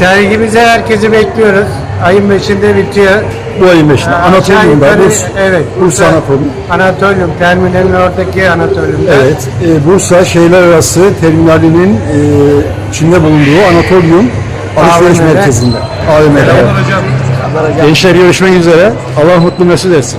Sergimize herkesi bekliyoruz. Ayın 5'inde bitiyor. Bu ayın 5'inde. Ee, aşağı Anatolium'da. Bursa, evet, Bursa Anatolium. Anatolium, terminalin oradaki Anatolium'da. Evet. e, Bursa Şehirler Arası Terminali'nin e, içinde bulunduğu Anatolium Alışveriş. Merkezi'nde. AVM'de. Gençler görüşmek üzere. Allah mutlu mesut etsin.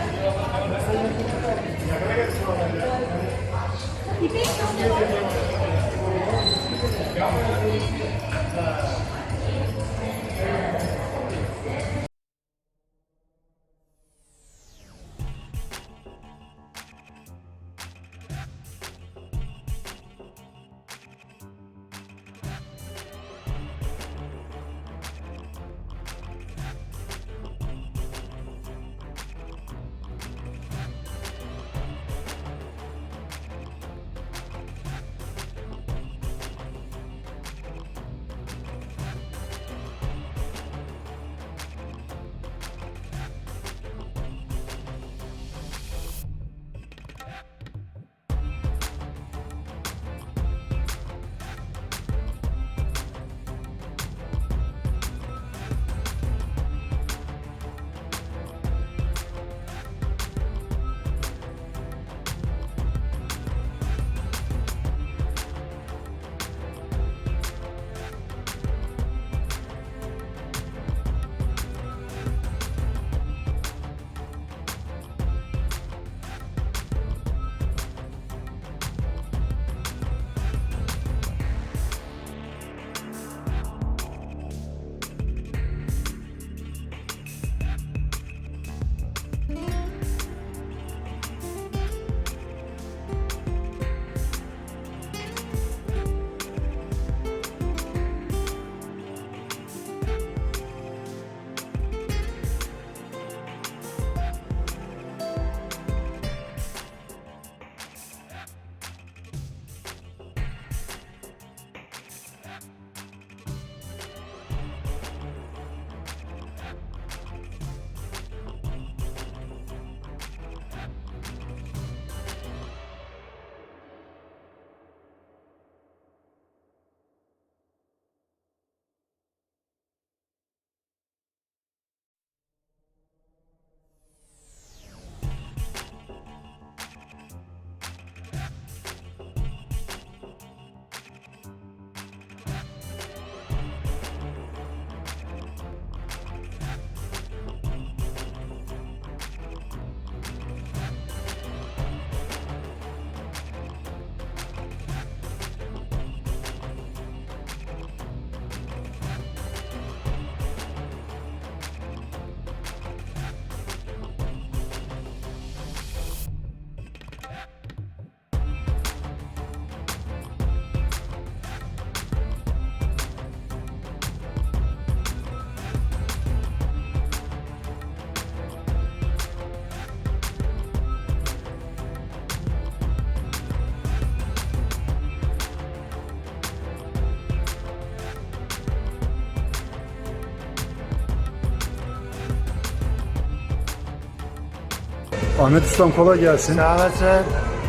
Ahmet Ustam kolay gelsin. Sağ olasın.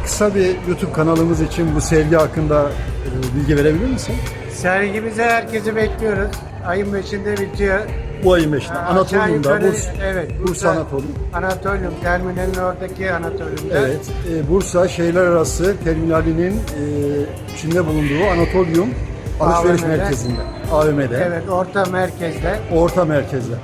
Kısa bir YouTube kanalımız için bu sergi hakkında e, bilgi verebilir misin? Sergimize herkesi bekliyoruz. Ayın 5'inde bitiyor. Bu ayın 5'inde. Aşağı Anatolium'da, Bursa, evet, Bursa Anatolium. Anatolium, terminalin oradaki Anatolium'da. Evet, e, Bursa Şehirler Arası Terminali'nin e, içinde bulunduğu Anatolium Alışveriş AVM'de. Merkezi'nde. AVM'de. Evet, orta merkezde. Orta merkezde.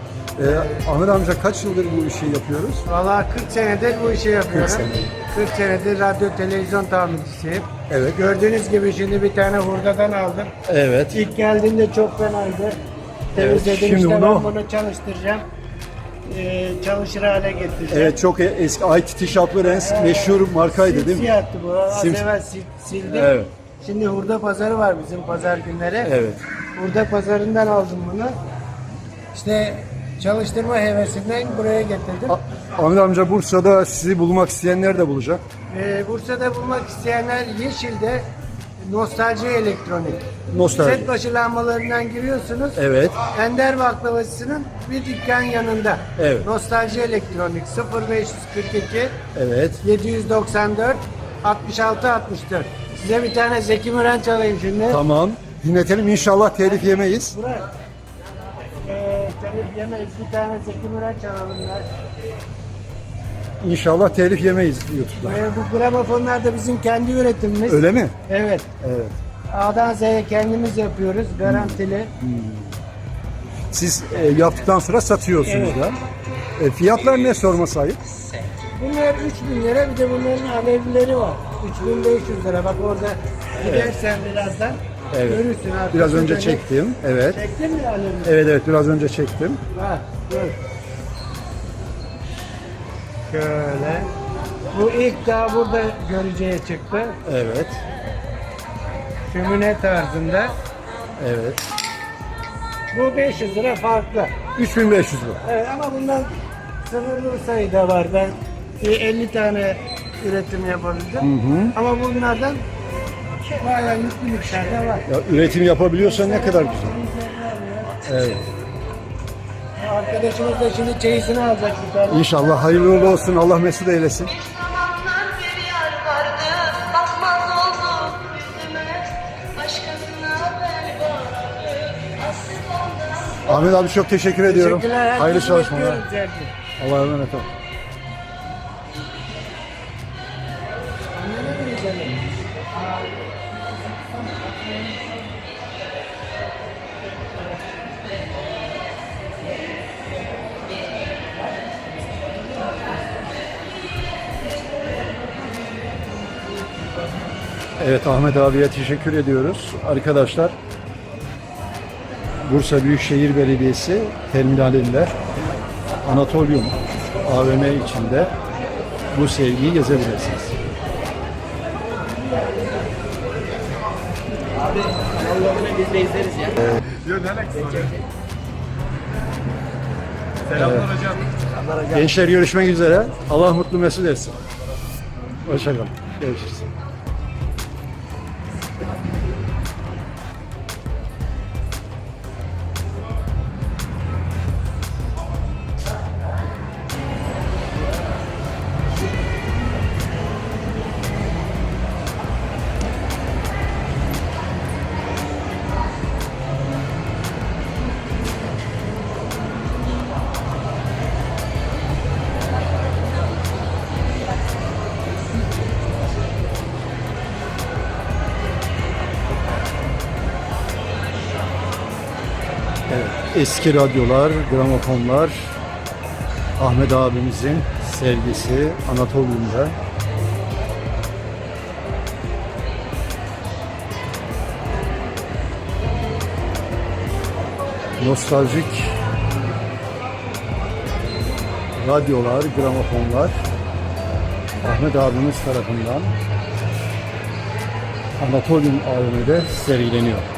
E, Ahmet amca kaç yıldır bu işi yapıyoruz? Vallahi 40 senedir bu işi yapıyorum. 40 senedir. 40 senedir radyo televizyon tamircisiyim. Evet. Gördüğünüz gibi şimdi bir tane hurdadan aldım. Evet. İlk geldiğinde çok fenaydı. Temizledim şimdi işte bunu- ben bunu çalıştıracağım. Ee, çalışır hale getireceğim. Evet çok eski ITT Shoplerens meşhur markaydı değil mi? Simsiyahtı bu. Az Sim- evvel sil- sildim. Evet. Şimdi hurda pazarı var bizim pazar günleri. Evet. Hurda pazarından aldım bunu. İşte çalıştırma hevesinden buraya getirdim. A- Ahmet amca Bursa'da sizi bulmak isteyenler de bulacak. Ee, Bursa'da bulmak isteyenler Yeşil'de Nostalji Elektronik. Nostalji. Set başı lambalarından giriyorsunuz. Evet. Ender Baklavacısı'nın bir dükkan yanında. Evet. Nostalji Elektronik 0542 Evet. 794 66 64. Size bir tane Zeki Müren çalayım şimdi. Tamam. Dinletelim inşallah telif yemeyiz. Burak. Telif yemeyiz. Bir tane Zeki Müren çalalım ya. İnşallah telif yemeyiz YouTube'da. Ee, bu gramofonlar da bizim kendi üretimimiz. Öyle mi? Evet. Evet. A'dan Z'ye kendimiz yapıyoruz. Garantili. Siz e, yaptıktan sonra satıyorsunuz da. E, fiyatlar ne sorma sahip? Bunlar 3000 lira bir de bunların alevlileri var. 3500 lira. Bak orada gidersen birazdan Evet. görürsün abi. Biraz önce çektim. Evet. Çektin mi alevlileri? Evet evet biraz önce çektim. Bak dur. Şöyle. Bu ilk daha burada göreceğe çıktı. Evet. Şömine tarzında. Evet. Bu 500 lira farklı. 3500 lira. Evet ama bundan sınırlı sayıda var. Ben bir 50 tane üretim yapabildim. Ama bunlardan yüklü miktarda var. Ya, üretim yapabiliyorsan ne kadar güzel. Evet. Arkadaşımız da şimdi çeyizini alacak bir tane. İnşallah hayırlı uğurlu olsun. Allah mesut eylesin. Ahmet abi çok teşekkür ediyorum. Hayırlı çalışmalar. Allah'a emanet ol. Evet Ahmet abiye teşekkür ediyoruz. Arkadaşlar Bursa Büyükşehir Belediyesi terminalinde Anatolium AVM içinde bu sergiyi gezebilirsiniz. Gençler görüşmek üzere. Allah mutlu mesut etsin. Hoşçakalın. Görüşürüz. Eski radyolar, gramofonlar, Ahmet abimizin sergisi Anatolium'da. Nostaljik radyolar, gramofonlar Ahmet abimiz tarafından Anatolium AVM'de sergileniyor.